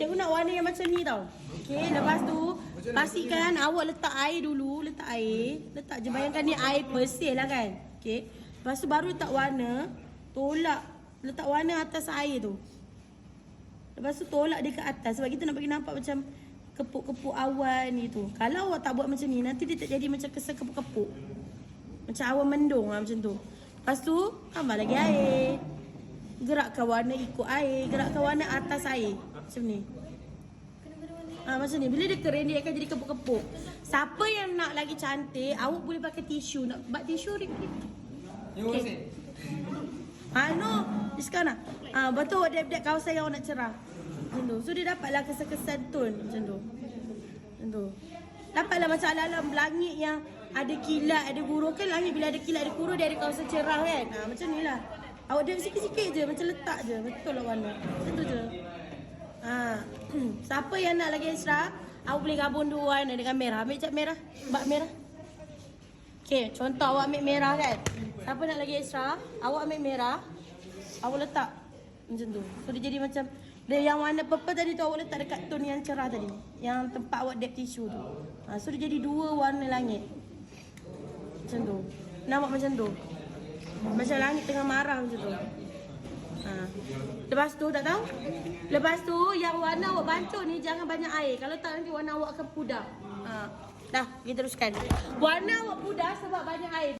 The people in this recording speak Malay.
Cikgu nak warna yang macam ni tau. Okey, lepas tu pastikan awak letak air dulu, letak air. Letak je bayangkan ni air bersih lah kan. Okey. Lepas tu baru letak warna, tolak letak warna atas air tu. Lepas tu tolak dia ke atas sebab kita nak bagi nampak macam kepuk-kepuk awan gitu. Kalau awak tak buat macam ni nanti dia tak jadi macam kesan kepuk-kepuk. Macam awan mendung lah macam tu. Lepas tu tambah lagi air. Gerakkan warna ikut air, gerakkan warna atas air. Macam ni. Ah macam ni. Bila dia kering dia akan jadi kepuk-kepuk. Siapa yang nak lagi cantik, awak boleh pakai tisu. Nak buat tisu rip rip. Terima kasih. Ah no, diskaun lah. Ah betul awak dap kawasan yang awak nak cerah. Macam tu. So dia dapatlah kesan-kesan tone macam tu. Macam tu. Dapatlah macam alam-alam langit yang ada kilat, ada guru kan langit bila ada kilat, ada guru dia ada kawasan cerah kan. Ah macam ni lah. Awak dia sikit-sikit je, macam letak je. Betul lah warna. Macam tu je. Ah, siapa yang nak lagi extra, awak boleh gabung dua warna dengan merah. Ambil cat merah. Bak merah. Okay, contoh awak ambil merah kan. Siapa nak lagi extra, awak ambil merah. Awak letak macam tu. So dia jadi macam dia yang warna purple tadi tu awak letak dekat tone yang cerah tadi. Yang tempat awak dap tisu tu. Ha, so dia jadi dua warna langit. Macam tu. Nampak macam tu. Macam langit tengah marah macam tu. Lepas tu tak tahu? Lepas tu yang warna awak bancuh ni jangan banyak air. Kalau tak nanti warna awak akan pudar. Ha. Dah, kita teruskan. Warna awak pudar sebab banyak air.